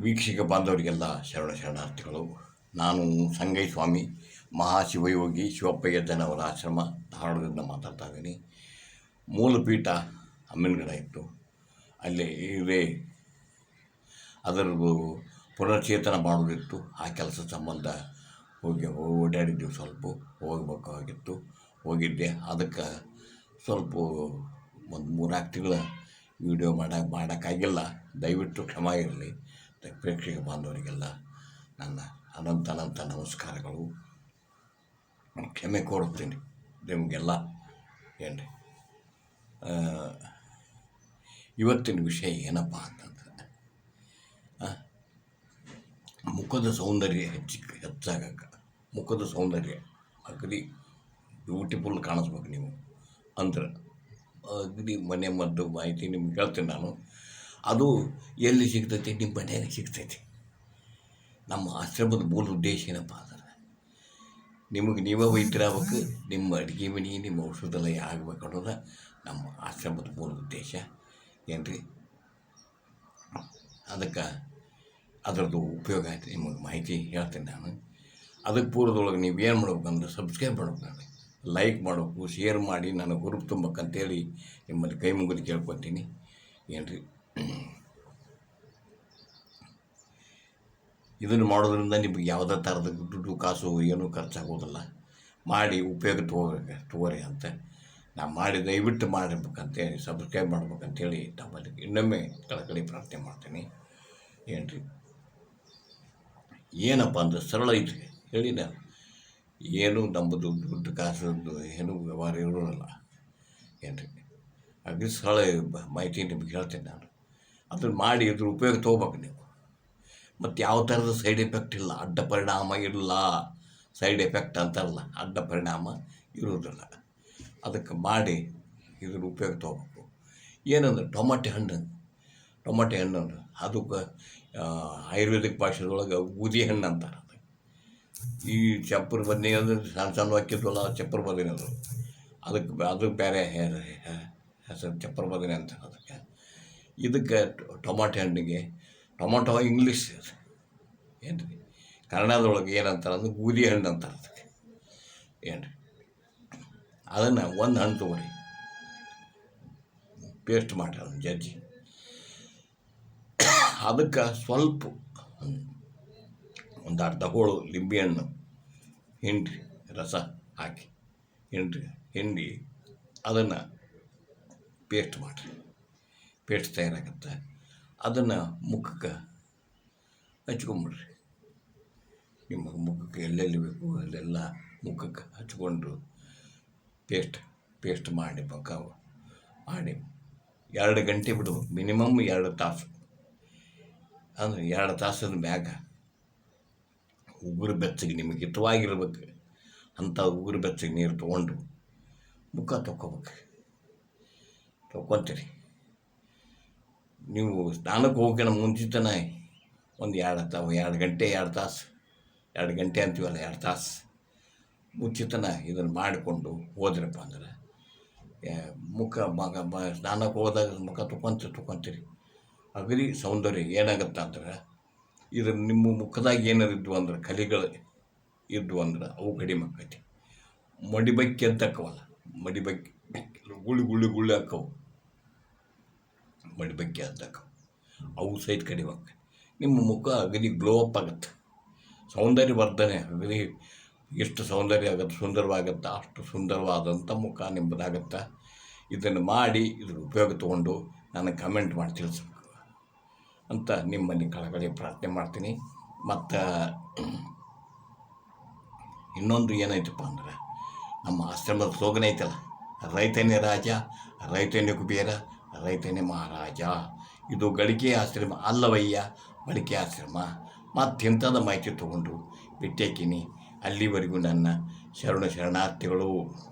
ವೀಕ್ಷಕ ಬಾಂಧವರಿಗೆಲ್ಲ ಶರಣ ಶರಣಾರ್ಥಿಗಳು, ನಾನು ಸಂಗೈ ಸ್ವಾಮಿ, ಮಹಾಶಿವಯೋಗಿ ಶಿವಪ್ಪಯ್ಯ ಜನವರ ಆಶ್ರಮ ಧಾರವಾಡದಿಂದ ಮಾತಾಡ್ತಾ ಇದ್ದೀನಿ. ಮೂಲಪೀಠ ಅಮ್ಮಿನಗಡ ಇತ್ತು. ಅಲ್ಲಿ ಇವೇ ಅದರದ್ದು ಪುನರ್ಚೇತನ ಮಾಡೋದಿತ್ತು ಆ ಕೆಲಸ ಸಂಬಂಧ ಹೋಗಿ ಓಡಾಡಿದ್ದೆವು ಸ್ವಲ್ಪ ಹೋಗಬೇಕಾಗಿತ್ತು. ಹೋಗಿದ್ದೆ. ಅದಕ್ಕೆ ಸ್ವಲ್ಪ ಒಂದು ಮೂರು ತಿಂಗಳ ವೀಡಿಯೋ ಮಾಡಕ್ಕೆ ಮಾಡೋಕ್ಕಾಗಿಲ್ಲ. ದಯವಿಟ್ಟು ಕ್ಷಮ ಇರಲಿ. ಪ್ರೇಕ್ಷಕ ಬಾಂಧವರಿಗೆಲ್ಲ ನನ್ನ ಅನಂತ ಅನಂತ ನಮಸ್ಕಾರಗಳು. ಕ್ಷಮೆ ಕೋರುತ್ತೇನೆ ನಿಮಗೆಲ್ಲ. ಏನು ಇವತ್ತಿನ ವಿಷಯ ಏನಪ್ಪ ಅಂತಂದ್ರೆ ಮುಖದ ಸೌಂದರ್ಯ ಹೆಚ್ಚಿ, ಹೆಚ್ಚಾಗಕ್ಕೆ. ಮುಖದ ಸೌಂದರ್ಯ ಅಗದಿ ಬ್ಯೂಟಿಫುಲ್ ಕಾಣಿಸ್ಬೇಕು ನೀವು. ಅಂದ್ರೆ ಅಗದಿ ಮನೆ ಮದ್ದು ಮಾಹಿತಿ ನಿಮ್ಗೆ ಹೇಳ್ತೀನಿ ನಾನು. ಅದು ಎಲ್ಲಿ ಸಿಗ್ತೈತಿ? ನಿಮ್ಮ ಮನೆಯಲ್ಲಿ ಸಿಗ್ತೈತಿ. ನಮ್ಮ ಆಶ್ರಮದ ಮೂಲ ಉದ್ದೇಶ ಏನಪ್ಪ ಅಂದ್ರೆ, ನಿಮಗೆ ನೀವೇ ವೈದ್ಯರಾಗಬೇಕು, ನಿಮ್ಮ ಅಡುಗೆ ಮನೆ, ನಿಮ್ಮ ಔಷಧಾಲಯ ಆಗಬೇಕು ಅನ್ನೋದು ನಮ್ಮ ಆಶ್ರಮದ ಮೂಲ ಉದ್ದೇಶ. ಏನ್ರಿ? ಅದಕ್ಕೆ ಅದರದ್ದು ಉಪಯೋಗ ಆಯ್ತು, ನಿಮಗೆ ಮಾಹಿತಿ ಹೇಳ್ತೀನಿ ನಾನು. ಅದಕ್ಕೆ ಪೂರ್ವದೊಳಗೆ ನೀವು ಏನು ಮಾಡ್ಬೇಕಂದ್ರೆ ಸಬ್ಸ್ಕ್ರೈಬ್ ಮಾಡ್ಬೇಕು ನಾನು ಲೈಕ್ ಮಾಡಬೇಕು ಶೇರ್ ಮಾಡಿ ನನಗೆ ಹುರುಪು ತುಂಬಕ್ಕಂತೇಳಿ ನಿಮ್ಮಲ್ಲಿ ಕೈ ಮುಗಿದು ಕೇಳ್ಕೊತೀನಿ. ಏನು ಇದನ್ನು ಮಾಡೋದ್ರಿಂದ ನಿಮಗೆ ಯಾವುದೇ ಥರದ ದುಡ್ಡು, ಕಾಸು, ಏನೂ ಖರ್ಚಾಗೋದಿಲ್ಲ. ಮಾಡಿ ಉಪಯೋಗ ತಗೋಬೇಕು ತಗೋರಿ ಅಂತ. ನಾನು ಮಾಡಿ ದಯವಿಟ್ಟು ಮಾಡಬೇಕಂತೇಳಿ ಸಬ್ಸ್ಕ್ರೈಬ್ ಮಾಡ್ಬೇಕಂತೇಳಿ ತಮ್ಮಲ್ಲಿ ಇನ್ನೊಮ್ಮೆ ಕಳಕಳಿ ಪ್ರಾರ್ಥನೆ ಮಾಡ್ತೀನಿ. ಏನು ರೀ ಏನಪ್ಪ ಅಂದ್ರೆ ಸರಳ ಐತೆ ಹೇಳಿ ನಾನು ಏನು ನಮ್ಮದು ದುಡ್ಡು ಕಾಸು ಏನೂ ವ್ಯವಹಾರ ಇರೋಲ್ಲ ಏನು ರೀ ಅಗ್ರಿ ಸರಳ ಮಾಹಿತಿ ನಿಮ್ಗೆ ಹೇಳ್ತೇನೆ ನಾನು. ಅದನ್ನು ಮಾಡಿ ಇದ್ರ ಉಪಯೋಗ ತೊಗೋಬೇಕು ನೀವು. ಮತ್ತು ಯಾವ ಥರದ ಸೈಡ್ ಎಫೆಕ್ಟ್ ಇಲ್ಲ, ಅಡ್ಡ ಪರಿಣಾಮ ಇಲ್ಲ ಸೈಡ್ ಎಫೆಕ್ಟ್ ಅಂತಾರಲ್ಲ, ಅಡ್ಡ ಪರಿಣಾಮ ಇರುವುದಿಲ್ಲ. ಅದಕ್ಕೆ ಮಾಡಿ ಇದ್ರ ಉಪಯೋಗ ತೊಗೋಬೇಕು. ಏನಂದ್ರೆ ಟೊಮಾಟೆ ಹಣ್ಣು. ಟೊಮಾಟೆ ಹಣ್ಣು ಅಂದ್ರೆ ಅದಕ್ಕೆ ಆಯುರ್ವೇದಿಕ್ ಭಾಷೆದೊಳಗೆ ಬೂದಿ ಹಣ್ಣು ಅಂತಾರೆ ಅದು. ಈ ಚಪ್ಪರ್ ಬದನೆ ಅಂದ್ರೆ ಸಣ್ಣ ಸಣ್ಣ ಹಾಕಿದ್ವಲ್ಲ, ಚಪ್ಪರ್ ಬದನೆ ಅದು ಅದಕ್ಕೆ ಅದು ಬೇರೆ ಹೆಸರು ಚಪ್ಪರ್ ಬದನೆ ಅಂತ ಅದಕ್ಕೆ ಇದಕ್ಕೆ ಟೊಮಾಟೊ ಹಣ್ಣಿಗೆ, ಟೊಮಾಟೊ ಇಂಗ್ಲೀಷ್ ಏನು ರೀ ಕನ್ನಡದೊಳಗೆ ಏನಂತಾರೆ ಅಂದ್ರೆ ಗೂದಿ ಹಣ್ಣು ಅಂತಾರೆ ಅದಕ್ಕೆ. ಏನು ರೀ ಅದನ್ನು ಒಂದು ಹಣ್ಣು ತೊಗೊರಿ. ಪೇಸ್ಟ್ ಮಾಡಿ ಅದನ್ನು ಜಜ್ಜಿ. ಅದಕ್ಕೆ ಸ್ವಲ್ಪ ಒಂದು ಅರ್ಧ ಹೋಳು ಲಿಂಬೆಹಣ್ಣು ಹಿಂಡ್ರಿ, ರಸ ಹಾಕಿ, ಹಿಂಡ್ರಿ, ಹಿಂಡಿ ಅದನ್ನು ಪೇಸ್ಟ್ ಮಾಡಿರಿ. ಪೇಸ್ಟ್ ತಯಾರಾಗುತ್ತೆ. ಅದನ್ನು ಮುಖಕ್ಕೆ ಹಚ್ಕೊಂಬಿಡ್ರಿ. ನಿಮ್ಮ ಮುಖಕ್ಕೆ ಎಲ್ಲೆಲ್ಲಿ ಬೇಕು ಅಲ್ಲೆಲ್ಲ ಮುಖಕ್ಕೆ ಹಚ್ಕೊಂಡು ಪೇಸ್ಟ್ ಪೇಸ್ಟ್ ಮಾಡಿ ಪಕ್ಕ ಮಾಡಿ. ಎರಡು ಗಂಟೆ ಬಿಡು, ಮಿನಿಮಮ್ ಎರಡು ತಾಸು. ಅಂದರೆ ಎರಡು ತಾಸಿನ ಮ್ಯಾಗ ಉಗುರು ಬೆಚ್ಚಗೆ ನಿಮಗೆ ಹಿತವಾಗಿರ್ಬೇಕು. ಅಂಥ ಉಗುರು ಬೆಚ್ಚಗೆ ನೀರು ತೊಗೊಂಡು ಮುಖ ತೊಗೋಬೇಕು ತೊಗೊತೀರಿ ನೀವು ಸ್ನಾನಕ್ಕೆ ಹೋಗೋಣ ಮುಂಚಿತನ ಒಂದು ಎರಡು ತ, ಎರಡು ಗಂಟೆ, ಎರಡು ತಾಸು, ಎರಡು ಗಂಟೆ ಅಂತೀವಲ್ಲ, ಎರಡು ತಾಸು ಮುಂಚಿತನ ಇದನ್ನು ಮಾಡಿಕೊಂಡು ಹೋದ್ರಪ್ಪ ಅಂದ್ರೆ ಮುಖ, ಮಗ, ಮ ಸ್ನಾನಕ್ಕೆ ಹೋದಾಗ ಮುಖ ತೊಗೊಂತ ತೊಕೊಂತೀರಿ. ಅಗದಿ ಸೌಂದರ್ಯ ಏನಾಗುತ್ತೆ ಅಂದ್ರೆ, ಇದ್ರ ನಿಮ್ಮ ಮುಖದಾಗ ಏನಾರು ಇದ್ವು ಅಂದ್ರೆ, ಕಲಿಗಳು ಇದ್ವು ಅಂದ್ರೆ, ಅವು ಕಡಿಮೆ ಆಕೈತಿ. ಮಡಿಬಕ್ಕಿ ಅಂತ ಅಕ್ಕವಲ್ಲ ಮಡಿಬಕ್ಕಿ ಗುಳಿ ಗುಳಿ ಗುಳ್ಳಿ ಹಾಕವು ಮಡಿಬಕ್ಕಿ ಅಕ್ಕವು ಅವು ಸಹಿತ ಕಡಿಮೆ ಆಕೈತಿ ನಿಮ್ಮ ಮುಖ ಅಗದಿ ಗ್ಲೋ ಅಪ್ ಆಗುತ್ತೆ. ಸೌಂದರ್ಯ ವರ್ಧನೆ ಅಗದಿ ಎಷ್ಟು ಸೌಂದರ್ಯ ಆಗುತ್ತೆ, ಸುಂದರವಾಗುತ್ತೆ, ಅಷ್ಟು ಸುಂದರವಾದಂಥ ಮುಖ ನಿಮ್ಮದಾಗತ್ತೆ. ಇದನ್ನು ಮಾಡಿ ಇದ್ರ ಉಪಯೋಗ ತೊಗೊಂಡು ನನಗೆ ಕಮೆಂಟ್ ಮಾಡಿ ತಿಳಿಸ್ಬೇಕು. ಅಂತ ನಿಮ್ಮಲ್ಲಿ ಕಳಕಳಿ ಪ್ರಾರ್ಥನೆ ಮಾಡ್ತೀನಿ. ಮತ್ತು ಇನ್ನೊಂದು ಏನೈತಪ್ಪ ಅಂದ್ರೆ, ನಮ್ಮ ಆಶ್ರಮದ ಸ್ಲೋಗನ್ ಐತಲ್ಲ, ರೈತನೇ ರಾಜ, ರೈತನೇ ಕುಬೇರ ರೈತನೇ ಮಹಾರಾಜ. ಇದು ಗಳಿಕೆ ಆಶ್ರಮ ಅಲ್ಲವಯ್ಯ ಬಳಿಕೆ ಆಶ್ರಮ. ಮತ್ತೆಂಥದ ಮಾಹಿತಿ ತೊಗೊಂಡು ಬಿಟ್ಟೇಕಿನಿ. ಅಲ್ಲಿವರೆಗೂ ನನ್ನ ಶರಣ ಶರಣಾರ್ಥಿಗಳು.